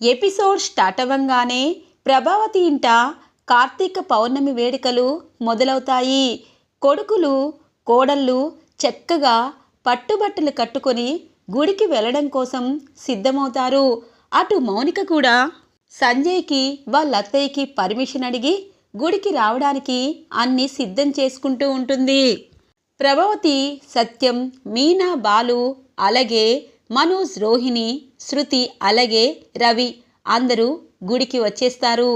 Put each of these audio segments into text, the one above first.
Episode start అవ్వంగానే Prabhavati ఇంట కార్తీక పౌర్ణమి వేడుకలు మొదలవుతాయి. కొడుకులు కోడళ్ళు చక్కగా పట్టుబట్టలు కట్టుకొని గుడికి వెళ్ళడం కోసం సిద్ధమవుతారు. అటు మౌనిక కూడా సంజయ్కి వాళ్ళ అత్తయ్యకి పర్మిషన్ అడిగి గుడికి రావడానికి అన్ని సిద్ధం చేసుకుంటూ ఉంటుంది. ప్రభావతి సత్యం మీనా బాలు అలాగే మనోజ్ రోహిణి శృతి అలాగే రవి అందరూ గుడికి వచ్చేస్తారు.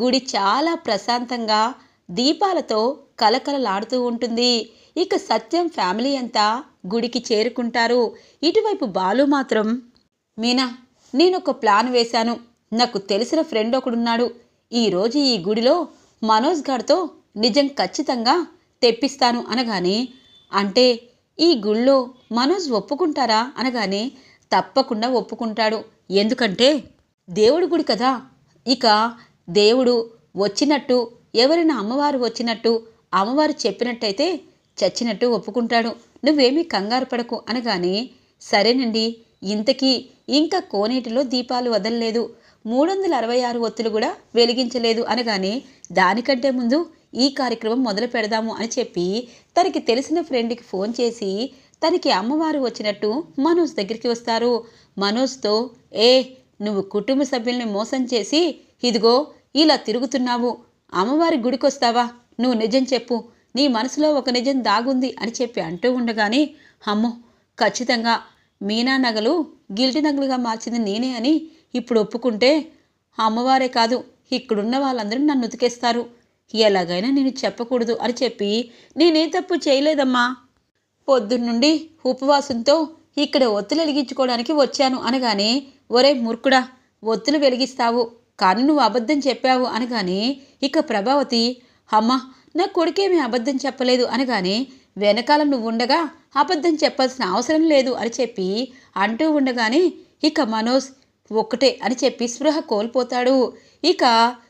గుడి చాలా ప్రశాంతంగా దీపాలతో కలకలలాడుతూ ఉంటుంది. ఇక సత్యం ఫ్యామిలీ అంతా గుడికి చేరుకుంటారు. ఇటువైపు బాలు మాత్రం మీనా నేను ఒక ప్లాన్ వేశాను. నాకు తెలిసిన ఫ్రెండ్ ఒకడున్నాడు. ఈరోజు ఈ గుడిలో మనోజ్ గారితో నిజం ఖచ్చితంగా తెప్పిస్తాను అనగానే అంటే ఈ గుళ్ళో మనోజ్ ఒప్పుకుంటారా? అనగానే తప్పకుండా ఒప్పుకుంటాడు. ఎందుకంటే దేవుడి గుడి కదా. ఇక దేవుడు వచ్చినట్టు ఎవరైనా అమ్మవారు వచ్చినట్టు అమ్మవారు చెప్పినట్టయితే చచ్చినట్టు ఒప్పుకుంటాడు. నువ్వేమీ కంగారు పడకు అనగానే సరేనండి ఇంతకీ ఇంకా కోనేటిలో దీపాలు వదలలేదు. మూడు వందల అరవై ఆరు ఒత్తులు కూడా వెలిగించలేదు అనగానే దానికంటే ముందు ఈ కార్యక్రమం మొదలు పెడదాము అని చెప్పి తనకి తెలిసిన ఫ్రెండ్కి ఫోన్ చేసి తనకి అమ్మవారు వచ్చినట్టు మనోజ్ దగ్గరికి వస్తారు. మనోజ్తో ఏ నువ్వు కుటుంబ సభ్యుల్ని మోసం చేసి ఇదిగో ఇలా తిరుగుతున్నావు. అమ్మవారి గుడికొస్తావా? నువ్వు నిజం చెప్పు. నీ మనసులో ఒక నిజం దాగుంది అని చెప్పి అంటూ ఉండగానే అమ్మో ఖచ్చితంగా. మీనా నగలు గిల్టి నగలుగా మార్చింది నేనే అని ఇప్పుడు ఒప్పుకుంటే అమ్మవారే కాదు. ఇక్కడున్న వాళ్ళందరూ నన్ను ఉతికేస్తారు. ఎలాగైనా నేను చెప్పకూడదు అని చెప్పి నేనే తప్పు చేయలేదమ్మా. పొద్దున్నుండి ఉపవాసంతో ఇక్కడ ఒత్తులు వెలిగించుకోవడానికి వచ్చాను అనగానే ఒరే మూర్ఖుడా ఒత్తులు వెలిగిస్తావు కానీ నువ్వు అబద్ధం చెప్పావు అనగానే ఇక ప్రభావతి అమ్మ నా కొడుకేమీ అబద్ధం చెప్పలేదు అనగానే వెనకాల నువ్వు ఉండగా అబద్ధం చెప్పాల్సిన అవసరం లేదు అని చెప్పి అంటూ ఉండగానే ఇక మనోజ్ ఒక్కటే అని చెప్పి స్పృహ కోల్పోతాడు. ఇక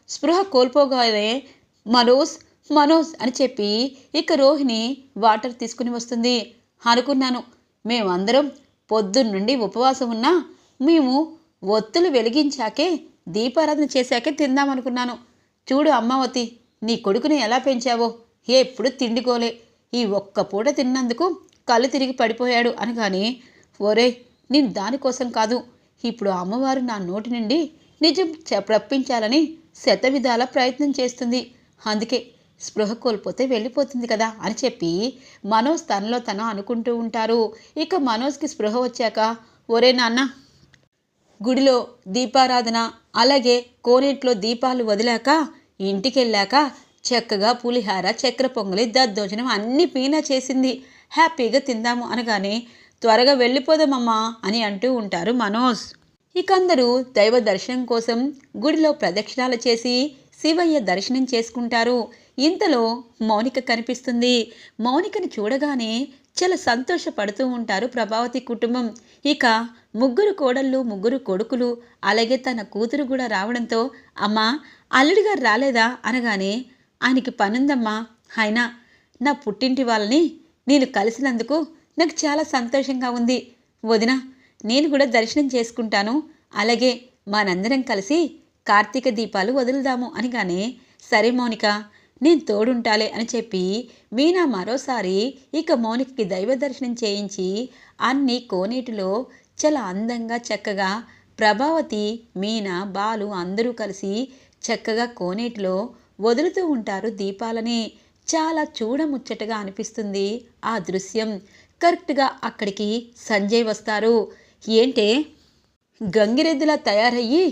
స్పృహ కోల్పోగానే మనోజ్ మనోజ్ అని చెప్పి ఇక రోహిణి వాటర్ తీసుకుని వస్తుంది. అనుకున్నాను. మేమందరం పొద్దున్నుండి ఉపవాసం ఉన్నా మేము ఒత్తులు వెలిగించాకే దీపారాధన చేశాకే తిందామనుకున్నాను. చూడు అమ్మావతి నీ కొడుకుని ఎలా పెంచావో? ఎప్పుడు తిండికోలే. ఈ ఒక్క పూట తిన్నందుకు కళ్ళు తిరిగి పడిపోయాడు అనగానే ఒరే నేను దానికోసం కాదు. ఇప్పుడు అమ్మవారు నా నోటి నుండి నిజం చె- రప్పించాలని శతవిధాల ప్రయత్నం చేస్తుంది. అందుకే స్పృహ కోల్పోతే వెళ్ళిపోతుంది కదా అని చెప్పి మనోజ్ తనలో తను అనుకుంటూ ఉంటారు. ఇక మనోజ్కి స్పృహ వచ్చాక ఒరే నాన్న గుడిలో దీపారాధన అలాగే కోనేట్లో దీపాలు వదిలాక ఇంటికెళ్ళాక చక్కగా పులిహార చక్కెర పొంగలి దద్దోజనం అన్ని పీనా చేసింది. హ్యాపీగా తిందాము అనగానే త్వరగా వెళ్ళిపోదామమ్మా అని అంటూ ఉంటారు మనోజ్. ఇక అందరూ దైవ దర్శనం కోసం గుడిలో ప్రదక్షిణాలు చేసి శివయ్య దర్శనం చేసుకుంటారు. ఇంతలో మౌనిక కనిపిస్తుంది. మౌనికని చూడగానే చాలా సంతోషపడుతూ ఉంటారు ప్రభావతి కుటుంబం. ఇక ముగ్గురు కోడళ్ళు ముగ్గురు కొడుకులు అలాగే తన కూతురు కూడా రావడంతో అమ్మా అల్లుడి గారు రాలేదా? అనగానే ఆయనకి పనుందమ్మా. అయినా నా పుట్టింటి వాళ్ళని నేను కలిసినందుకు నాకు చాలా సంతోషంగా ఉంది. వదిన నేను కూడా దర్శనం చేసుకుంటాను. అలాగే మనందరం కలిసి కార్తీక దీపాలు వదులుదాము. అనగానే సరే మౌనిక నేను తోడుంటాలే అని చెప్పి మీనా మరోసారి ఇక మౌనికకి దైవ దర్శనం చేయించి అన్ని కోనేటిలో చాలా అందంగా చక్కగా ప్రభావతి మీనా బాలు అందరూ కలిసి చక్కగా కోనేటిలో వదులుతూ ఉంటారు దీపాలని. చాలా చూడముచ్చటగా అనిపిస్తుంది ఆ దృశ్యం. కరెక్ట్గా అక్కడికి సంజయ్ వస్తారు. ఏంటే? గంగిరెద్దులా తయారయ్యి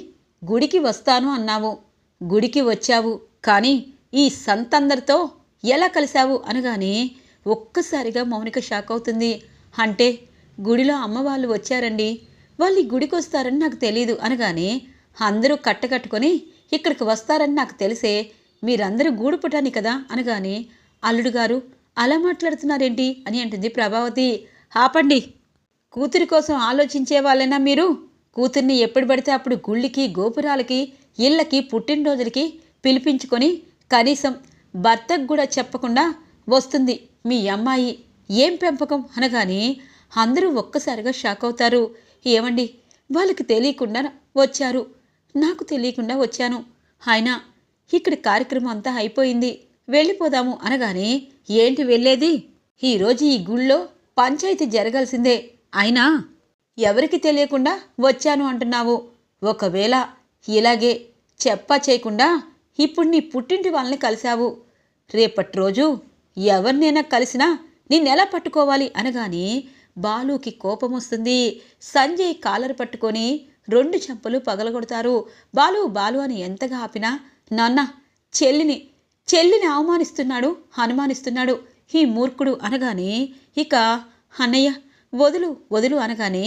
గుడికి వస్తాను అన్నావు. గుడికి వచ్చావు. కానీ ఈ సంతందరితో ఎలా కలిశావు అనగానే ఒక్కసారిగా మౌనిక షాక్ అవుతుంది. అంటే గుడిలో అమ్మవాళ్ళు వచ్చారండి. వాళ్ళు ఈ గుడికి వస్తారని నాకు తెలియదు అనగానే అందరూ కట్టకట్టుకొని ఇక్కడికి వస్తారని నాకు తెలిసే మీరందరూ గూడు గూడుపుటాని కదా అనగానే అల్లుడు గారు అలా మాట్లాడుతున్నారేంటి? అని అంటుంది ప్రభావతి. ఆపండి. కూతురి కోసం ఆలోచించే వాళ్ళేనా మీరు? కూతుర్ని ఎప్పుడు పడితే అప్పుడు గుళ్ళకి గోపురాలకి ఇళ్ళకి పుట్టినరోజులకి పిలిపించుకొని కనీసం భర్తకు కూడా చెప్పకుండా వస్తుంది మీ అమ్మాయి. ఏం పెంపకం? అనగానే అందరూ ఒక్కసారిగా షాక్ అవుతారు. ఏమండి? వాళ్ళకి తెలియకుండా వచ్చారు. నాకు తెలియకుండా వచ్చాను. ఆయన ఇక్కడ కార్యక్రమం అంతా అయిపోయింది. వెళ్ళిపోదాము అనగానే ఏంటి వెళ్ళేది? ఈరోజు ఈ గుళ్ళో పంచాయతీ జరగాల్సిందే. అయినా ఎవరికి తెలియకుండా వచ్చాను అంటున్నావు. ఒకవేళ ఇలాగే చెప్పా చేయకుండా ఇప్పుడు నీ పుట్టింటి వాళ్ళని కలిశావు. రేపటి రోజు ఎవరినైనా కలిసినా నిన్నెలా పట్టుకోవాలి అనగానే బాలుకి కోపం వస్తుంది. సంజయ్ కాలర్ పట్టుకొని రెండు చెంపలు పగలగొడతారు. బాలు బాలు అని ఎంతగా ఆపినా నాన్న చెల్లిని చెల్లిని అవమానిస్తున్నాడు అనుమానిస్తున్నాడు ఈ మూర్ఖుడు అనగానే ఇక అన్నయ్య వదులు వదులు అనగానే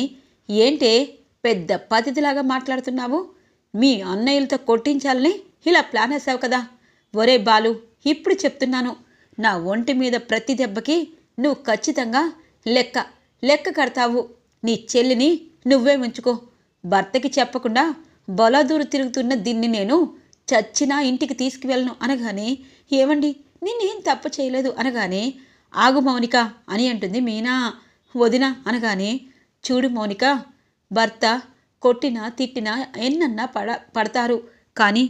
ఏంటే పెద్ద పతిథిలాగా మాట్లాడుతున్నావు? మీ అన్నయ్యలతో కొట్టించాలని ఇలా ప్లాన్ వేసావు కదా. ఒరే బాలు ఇప్పుడు చెప్తున్నాను. నా ఒంటి మీద ప్రతి దెబ్బకి నువ్వు ఖచ్చితంగా లెక్క లెక్క కడతావు. నీ చెల్లిని నువ్వే ఉంచుకో. భర్తకి చెప్పకుండా బలాదూరు తిరుగుతున్న దీన్ని నేను చచ్చినా ఇంటికి తీసుకువెళ్ళను అనగానే ఏమండి? నిన్నేం తప్పు చేయలేదు అనగానే ఆగు మౌనిక అని అంటుంది మీనా. వదిన అనగానే చూడు మౌనిక భర్త కొట్టినా తిట్టినా ఎన్నన్నా పడ పడతారు. కానీ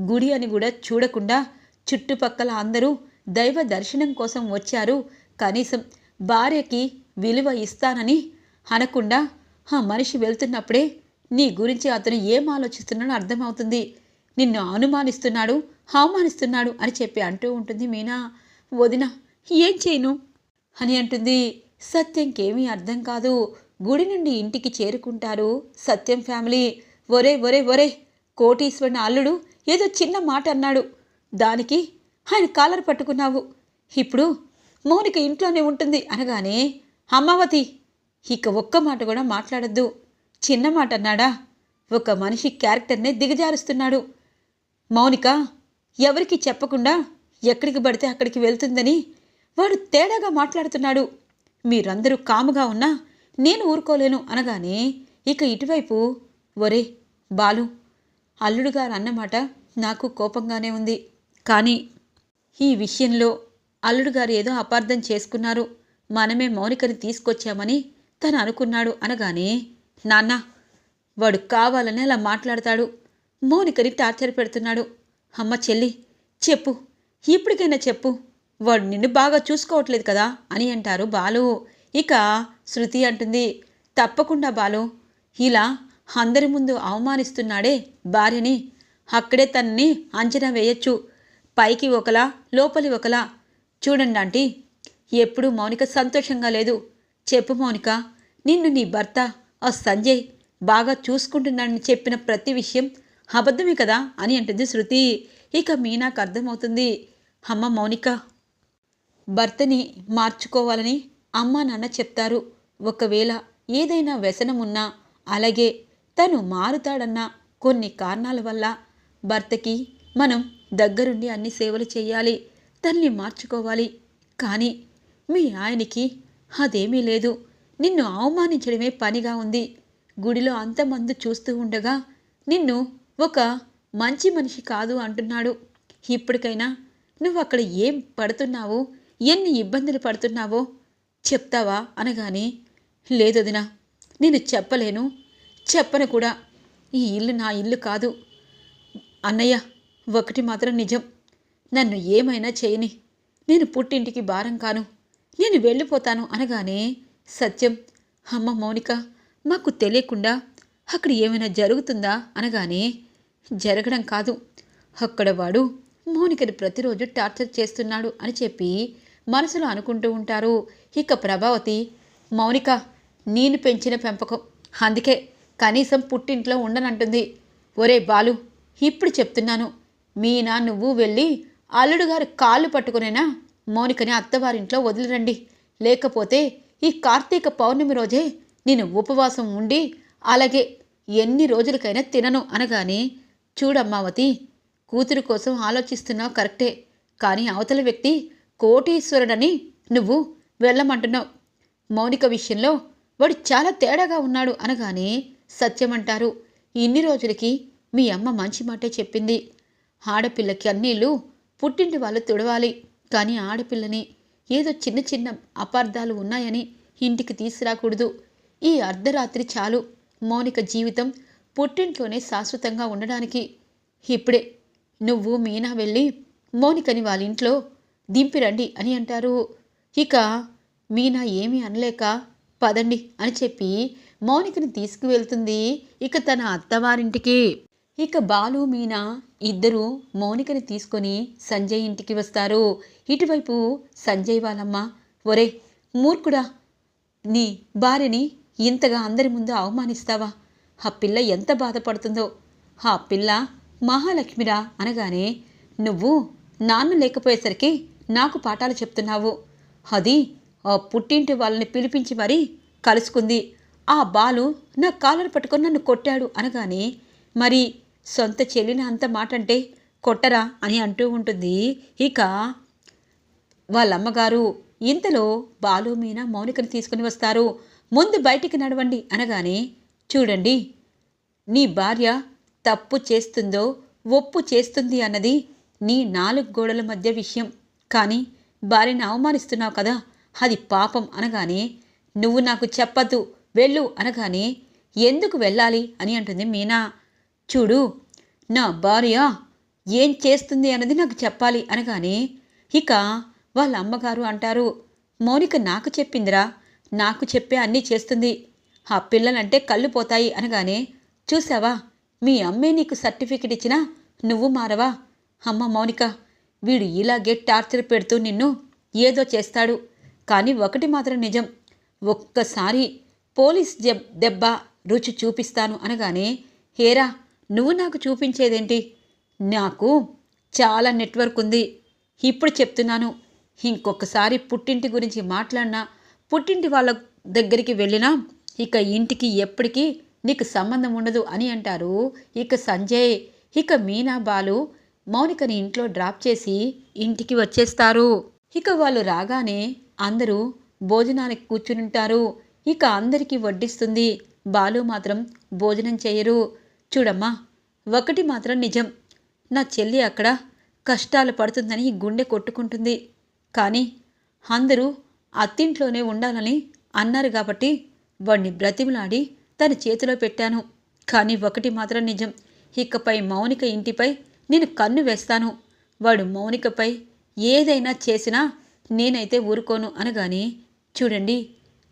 గుడి అని కూడా చూడకుండా చుట్టుపక్కల అందరూ దైవ దర్శనం కోసం వచ్చారు. కనీసం భార్యకి విలువ ఇస్తానని అనకుండా ఆ మనిషి వెళ్తున్నప్పుడే నీ గురించి అతను ఏం ఆలోచిస్తున్నాడో అర్థమవుతుంది. నిన్ను అనుమానిస్తున్నాడు అవమానిస్తున్నాడు అని చెప్పి అంటూ ఉంటుంది మీనా. వదిన ఏం చేయను? అని అంటుంది. సత్యంకేమీ అర్థం కాదు. గుడి నుండి ఇంటికి చేరుకుంటారు సత్యం ఫ్యామిలీ. ఒరే ఒరే ఒరే కోటీశ్వరుని అల్లుడు ఏదో చిన్న మాట అన్నాడు. దానికి ఆయన కాలర్ పట్టుకున్నావు. ఇప్పుడు మౌనిక ఇంట్లోనే ఉంటుంది అనగానే అమ్మావతి ఇక ఒక్క మాట కూడా మాట్లాడద్దు. చిన్న మాట అన్నాడా? ఒక మనిషి క్యారెక్టర్నే దిగజారుస్తున్నాడు. మౌనిక ఎవరికి చెప్పకుండా ఎక్కడికి పడితే అక్కడికి వెళ్తుందని వాడు తేడాగా మాట్లాడుతున్నాడు. మీరందరూ కాముగా ఉన్నా నేను ఊరుకోలేను అనగానే ఇక ఇటువైపు ఒరే బాలు అల్లుడు గారు అన్నమాట నాకు కోపంగానే ఉంది. కానీ ఈ విషయంలో అల్లుడు గారు ఏదో అపార్థం చేసుకున్నారు. మనమే మౌనికని తీసుకొచ్చామని తను అనుకున్నాడు అనగానే నాన్న వాడు కావాలని అలా మాట్లాడతాడు. మౌనికని టార్చర్ పెడుతున్నాడు. అమ్మ చెల్లి చెప్పు. ఇప్పటికైనా చెప్పు. వాడు నిన్ను బాగా చూసుకోవట్లేదు కదా అని అంటారు బాలు. ఇక శృతి అంటుంది తప్పకుండా బాలు. ఇలా అందరి ముందు అవమానిస్తున్నాడే భార్యని అక్కడే తనని అంచనా వేయొచ్చు. పైకి ఒకలా లోపలి ఒకలా. చూడండి ఆంటీ ఎప్పుడూ మౌనిక సంతోషంగా లేదు. చెప్పు మౌనిక నిన్ను నీ భర్త ఆ సంజయ్ బాగా చూసుకుంటున్నాడని చెప్పిన ప్రతి విషయం అబద్ధమే కదా అని అంటుంది శృతి. ఇక మీనాకు అర్థమవుతుంది. అమ్మ మౌనిక భర్తని మార్చుకోవాలని అమ్మా నాన్న చెప్తారు. ఒకవేళ ఏదైనా వ్యసనం ఉన్నా అలాగే తను మారుతాడన్న కొన్ని కారణాల వల్ల భర్తకి మనం దగ్గరుండి అన్ని సేవలు చేయాలి తల్లి మార్చుకోవాలి. కానీ మీ ఆయనకి అదేమీ లేదు. నిన్ను అవమానించడమే పనిగా ఉంది. గుడిలో అంతమంది చూస్తూ ఉండగా నిన్ను ఒక మంచి మనిషి కాదు అంటున్నాడు. ఇప్పటికైనా నువ్వు అక్కడ ఏం పడుతున్నావో? ఎన్ని ఇబ్బందులు పడుతున్నావో చెప్తావా అనగానే లేదొదినా నేను చెప్పలేను. చెప్పను కూడా. ఈ ఇల్లు నా ఇల్లు కాదు. అన్నయ్య ఒకటి మాత్రం నిజం. నన్ను ఏమైనా చేయని. నేను పుట్టింటికి భారం కాను. నేను వెళ్ళిపోతాను అనగానే సత్యం అమ్మ మౌనిక మాకు తెలియకుండా అక్కడ ఏమైనా జరుగుతుందా అనగానే జరగడం కాదు. అక్కడ వాడు మౌనికని ప్రతిరోజు టార్చర్ చేస్తున్నాడు అని చెప్పి మనసులో అనుకుంటూ ఉంటారు. ఇక ప్రభావతి మౌనిక నేను పెంచిన పెంపకం. అందుకే కనీసం పుట్టింట్లో ఉండనంటుంది. ఒరే బాలు ఇప్పుడు చెప్తున్నాను. మీనా నువ్వు వెళ్ళి అల్లుడు గారు కాళ్ళు పట్టుకునేనా? మౌనికని అత్తవారింట్లో వదిలిరండి. లేకపోతే ఈ కార్తీక పౌర్ణమి రోజే నేను ఉపవాసం ఉండి అలాగే ఎన్ని రోజులకైనా తినను అనగానే చూడమ్మావతి కూతురు కోసం ఆలోచిస్తున్నావు కరెక్టే. కానీ అవతల వ్యక్తి కోటీశ్వరుడని నువ్వు వెళ్ళమంటున్నావు. మౌనిక విషయంలో వాడు చాలా తేడాగా ఉన్నాడు అనగానే సత్యమంటారు. ఇన్ని రోజులకి మీ అమ్మ మంచి మాటే చెప్పింది. ఆడపిల్లకి అన్నీళ్ళు పుట్టింటి వాళ్ళు తుడవాలి. కానీ ఆడపిల్లని ఏదో చిన్న చిన్న అపార్థాలు ఉన్నాయని ఇంటికి తీసుకురాకూడదు. ఈ అర్ధరాత్రి చాలు. మౌనిక జీవితం పుట్టింట్లోనే శాశ్వతంగా ఉండడానికి. ఇప్పుడే నువ్వు మీనా వెళ్ళి మౌనికని వాళ్ళ ఇంట్లో దింపిరండి అని అంటారు. ఇక మీనా ఏమీ అనలేక పదండి అని చెప్పి మౌనికని తీసుకువెళ్తుంది. ఇక తన అత్తవారింటికి. ఇక బాలు మీనా ఇద్దరు మౌనికని తీసుకొని సంజయ్ ఇంటికి వస్తారు. ఇటువైపు సంజయ్ వాళ్ళమ్మ ఒరే మూర్ఖుడా నీ భార్యని ఇంతగా అందరి ముందు అవమానిస్తావా? ఆ పిల్ల ఎంత బాధపడుతుందో. ఆ పిల్ల మహాలక్ష్మిరా అనగానే నువ్వు నాన్న లేకపోయేసరికి నాకు పాఠాలు చెప్తున్నావు. అది ఆ పుట్టింటి వాళ్ళని పిలిపించి మరీ కలుసుకుంది. ఆ బాలు నా కాలర్ పట్టుకొని నన్ను కొట్టాడు అనగానే మరి సొంత చెల్లిని అంత మాట అంటే కొట్టరా అని అంటూ ఉంటుంది. ఇక వాళ్ళమ్మగారు ఇంతలో బాలు మీనా మౌనికని తీసుకుని వస్తారు. ముందు బయటికి నడవండి అనగానే చూడండి నీ భార్య తప్పు చేస్తుందో ఒప్పు చేస్తుంది అన్నది నీ నాలుగు గోడల మధ్య విషయం. కానీ భార్యని అవమానిస్తున్నావు కదా అది పాపం అనగానే నువ్వు నాకు చెప్పద్దు వెళ్ళు అనగానే ఎందుకు వెళ్ళాలి అని అంటుంది మీనా. చూడు నా భార్య ఏం చేస్తుంది అన్నది నాకు చెప్పాలి అనగానే ఇక వాళ్ళ అమ్మగారు అంటారు మౌనిక నాకు చెప్పిందిరా నాకు చెప్పే అన్నీ చేస్తుంది. ఆ పిల్లలంటే కళ్ళు పోతాయి అనగానే చూసావా మీ అమ్మే నీకు సర్టిఫికెట్ ఇచ్చినా నువ్వు మారవా? అమ్మ మౌనిక వీడు ఇలాగే టార్చర్ పెడుతూ నిన్ను ఏదో చేస్తాడు. కానీ ఒకటి మాత్రం నిజం ఒక్కసారి పోలీస్ జబ్ దెబ్బ రుచి చూపిస్తాను అనగానే హేరా నువ్వు నాకు చూపించేదేంటి? నాకు చాలా నెట్వర్క్ ఉంది. ఇప్పుడు చెప్తున్నాను. ఇంకొకసారి పుట్టింటి గురించి మాట్లాడినా పుట్టింటి వాళ్ళ దగ్గరికి వెళ్ళినా ఇక ఇంటికి ఎప్పటికీ నీకు సంబంధం ఉండదు అని అంటారు. ఇక సంజయ్ ఇక మీనా బాలు మౌనికని ఇంట్లో డ్రాప్ చేసి ఇంటికి వచ్చేస్తారు. ఇక వాళ్ళు రాగానే అందరూ భోజనానికి కూర్చుని ఉంటారు. ఇక అందరికీ వడ్డిస్తుంది. బాలు మాత్రం భోజనం చేయరు. చూడమ్మా ఒకటి మాత్రం నిజం. నా చెల్లి అక్కడ కష్టాలు పడుతుందని గుండె కొట్టుకుంటుంది. కానీ అందరూ అత్తింట్లోనే ఉండాలని అన్నారు కాబట్టి వాడిని బ్రతిమలాడి తన చేతిలో పెట్టాను. కానీ ఒకటి మాత్రం నిజం. ఇకపై మౌనిక ఇంటిపై నేను కన్ను వేస్తాను. వాడు మౌనికపై ఏదైనా చేసినా నేనైతే ఊరుకోను అనగానే చూడండి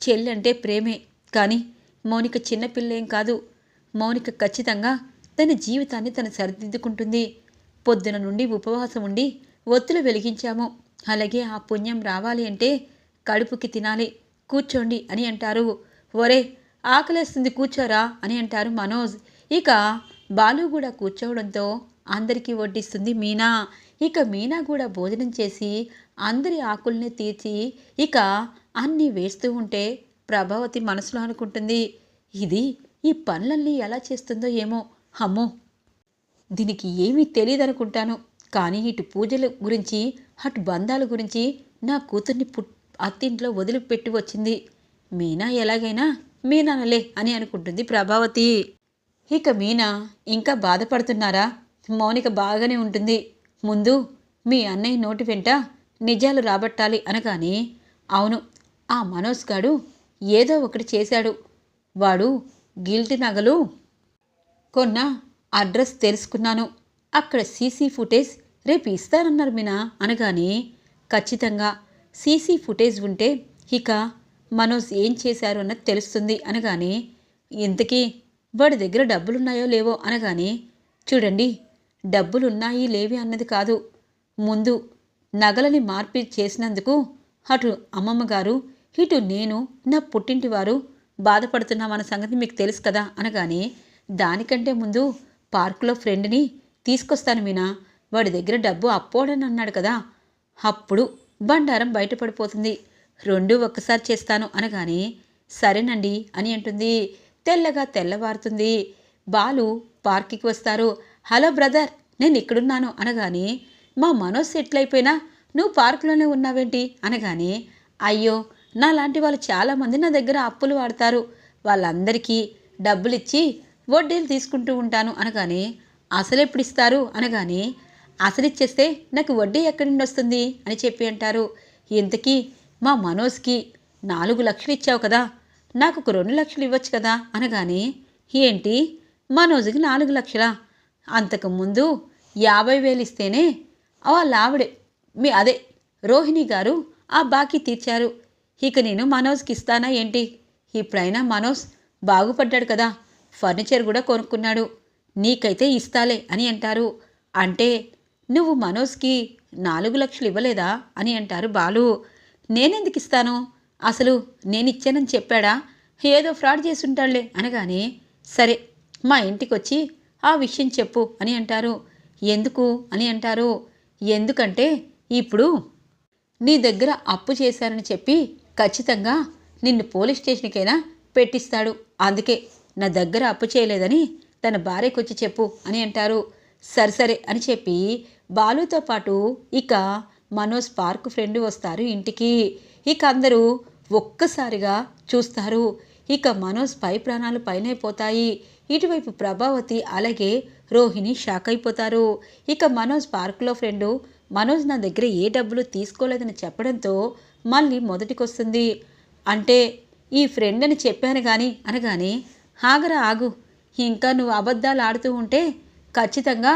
చెల్లంటే ప్రేమే. కానీ మౌనిక చిన్నపిల్లేం కాదు. మౌనిక ఖచ్చితంగా తన జీవితాన్ని తను సరిదిద్దుకుంటుంది. పొద్దున నుండి ఉపవాసం ఉండి ఒత్తులు వెలిగించాము. అలాగే ఆ పుణ్యం రావాలి అంటే కడుపుకి తినాలి కూర్చోండి అని అంటారు. ఒరే ఆకలేస్తుంది కూర్చోరా అని అంటారు మనోజ్. ఇక బాలు కూడా కూర్చోవడంతో అందరికీ వడ్డిస్తుంది మీనా. ఇక మీనా కూడా భోజనం చేసి అందరి ఆకుల్ని తీర్చి ఇక అన్నీ వేస్తూ ఉంటే ప్రభావతి మనసులో అనుకుంటుంది ఇది ఈ పనులన్నీ ఎలా చేస్తుందో ఏమో? అమ్మో! దీనికి ఏమీ తెలియదనుకుంటాను కానీ ఇటు పూజల గురించి అటు బంధాల గురించి నా కూతుర్ని పుట్ అత్తింట్లో వదిలిపెట్టి వచ్చింది. మీనా ఎలాగైనా మీనానలే అని అనుకుంటుంది ప్రభావతి. ఇక మీనా ఇంకా బాధపడుతున్నారా? మౌనిక బాగానే ఉంటుంది. ముందు మీ అన్నయ్య నోటి వెంట నిజాలు రాబట్టాలి అనగానే అవును ఆ మనోజ్ గాడు ఏదో ఒకటి చేశాడు. వాడు గిల్టీ నగలు. కొన్న అడ్రస్ తెలుసుకున్నాను. అక్కడ సీసీ ఫుటేజ్ రేపు ఇస్తారన్నారు మీనా అనగానే ఖచ్చితంగా సీసీ ఫుటేజ్ ఉంటే ఇక మనోజ్ ఏం చేశారు అన్నది తెలుస్తుంది అనగానే ఇంతకీ వాడి దగ్గర డబ్బులున్నాయో లేవో అనగానే చూడండి డబ్బులున్నాయి లేవి అన్నది కాదు. ముందు నగలని మార్పి చేసినందుకు అటు అమ్మమ్మ గారు ఇటు నేను నా పుట్టింటి వారు బాధపడుతున్నామన్న సంగతి మీకు తెలుసు కదా అనగానే దానికంటే ముందు పార్కులో ఫ్రెండ్ని తీసుకొస్తాను మీనా. వాడి దగ్గర డబ్బు అప్పోడని అన్నాడు కదా. అప్పుడు బండారం బయటపడిపోతుంది. రెండు ఒక్కసారి చేస్తాను అనగానే సరేనండి అని అంటుంది. తెల్లగా తెల్లవారుతుంది. బాలు పార్క్కి వస్తారు. హలో బ్రదర్ నేను ఇక్కడున్నాను అనగానే మా మనోజ్ సెటిల్ అయిపోయినా నువ్వు పార్కులోనే ఉన్నావేంటి అనగానే అయ్యో నా లాంటి వాళ్ళు చాలామంది నా దగ్గర అప్పులు వాడతారు. వాళ్ళందరికీ డబ్బులు ఇచ్చి వడ్డీలు తీసుకుంటూ ఉంటాను అనగానే అసలు ఎప్పుడు ఇస్తారు అనగానే అసలు ఇచ్చేస్తే నాకు వడ్డీ ఎక్కడి నుండి వస్తుంది? అని చెప్పి అంటారు. ఇంతకీ మా మనోజ్కి నాలుగు లక్షలు ఇచ్చావు కదా నాకు ఒక రెండు లక్షలు ఇవ్వచ్చు కదా? అనగానే ఏంటి? మనోజ్కి నాలుగు లక్షలా? అంతకుముందు యాభై వేలు ఇస్తేనే వాళ్ళ ఆవిడే మీ అదే రోహిణి గారు ఆ బాకీ తీర్చారు. ఇక నేను మనోజ్కి ఇస్తానా ఏంటి? ఇప్పుడైనా మనోజ్ బాగుపడ్డాడు కదా ఫర్నిచర్ కూడా కొనుక్కున్నాడు. నీకైతే ఇస్తాలే అని అంటారు. అంటే నువ్వు మనోజ్కి నాలుగు లక్షలు ఇవ్వలేదా అని అంటారు బాలు. నేనెందుకు ఇస్తాను? అసలు నేను ఇచ్చానని చెప్పాడా? ఏదో ఫ్రాడ్ చేసుంటాడులే అనగానే సరే మా ఇంటికి వచ్చి ఆ విషయం చెప్పు అని అంటారు. ఎందుకు అని అంటారు. ఎందుకంటే ఇప్పుడు నీ దగ్గర అప్పు చేశారని చెప్పి ఖచ్చితంగా నిన్ను పోలీస్ స్టేషన్కైనా పెట్టిస్తాడు. అందుకే నా దగ్గర అప్పు చేయలేదని తన భార్యకు వచ్చి చెప్పు అని అంటారు. సరే సరే అని చెప్పి బాలుతో పాటు ఇక మనోజ్ పార్క్ ఫ్రెండ్ వస్తారు ఇంటికి. ఇక అందరూ ఒక్కసారిగా చూస్తారు. ఇక మనోజ్ పై ప్రాణాలు పైనైపోతాయి ఇటువైపు ప్రభావతి అలాగే రోహిణి షాక్ అయిపోతారు. ఇక మనోజ్ పార్కులో ఫ్రెండు మనోజ్ నా దగ్గర ఏ డబ్బులు తీసుకోలేదని చెప్పడంతో మళ్ళీ మొదటికొస్తుంది. అంటే ఈ ఫ్రెండ్ అని చెప్పాను కానీ అనగానే ఆగరా ఆగు. ఇంకా నువ్వు అబద్ధాలు ఆడుతూ ఉంటే ఖచ్చితంగా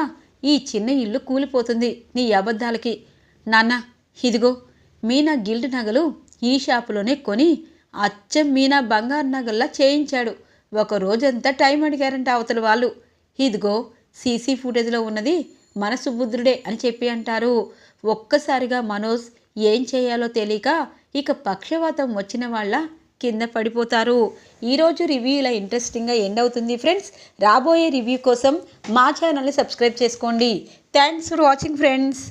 ఈ చిన్న ఇల్లు కూలిపోతుంది నీ అబద్ధాలకి. నాన్న ఇదిగో మీనా గిల్డ్ నగలు ఈ షాపులోనే కొని అచ్చం మీనా బంగారు నగల్లా చేయించాడు. ఒక రోజంతా టైం అడిగారంట అవతల వాళ్ళు. ఇదిగో సీసీ ఫుటేజ్లో ఉన్నది మన సుబుద్రుడే అని చెప్పి అంటారు. ఒక్కసారిగా మనోజ్ ఏం చేయాలో తెలియక ఇక పక్షవాతం వచ్చిన వాళ్ళ కింద పడిపోతారు. ఈరోజు రివ్యూ ఇలా ఇంట్రెస్టింగ్గా ఎండ్ అవుతుంది ఫ్రెండ్స్ రాబోయే రివ్యూ కోసం మా ఛానల్ని సబ్స్క్రైబ్ చేసుకోండి. Thanks for watching friends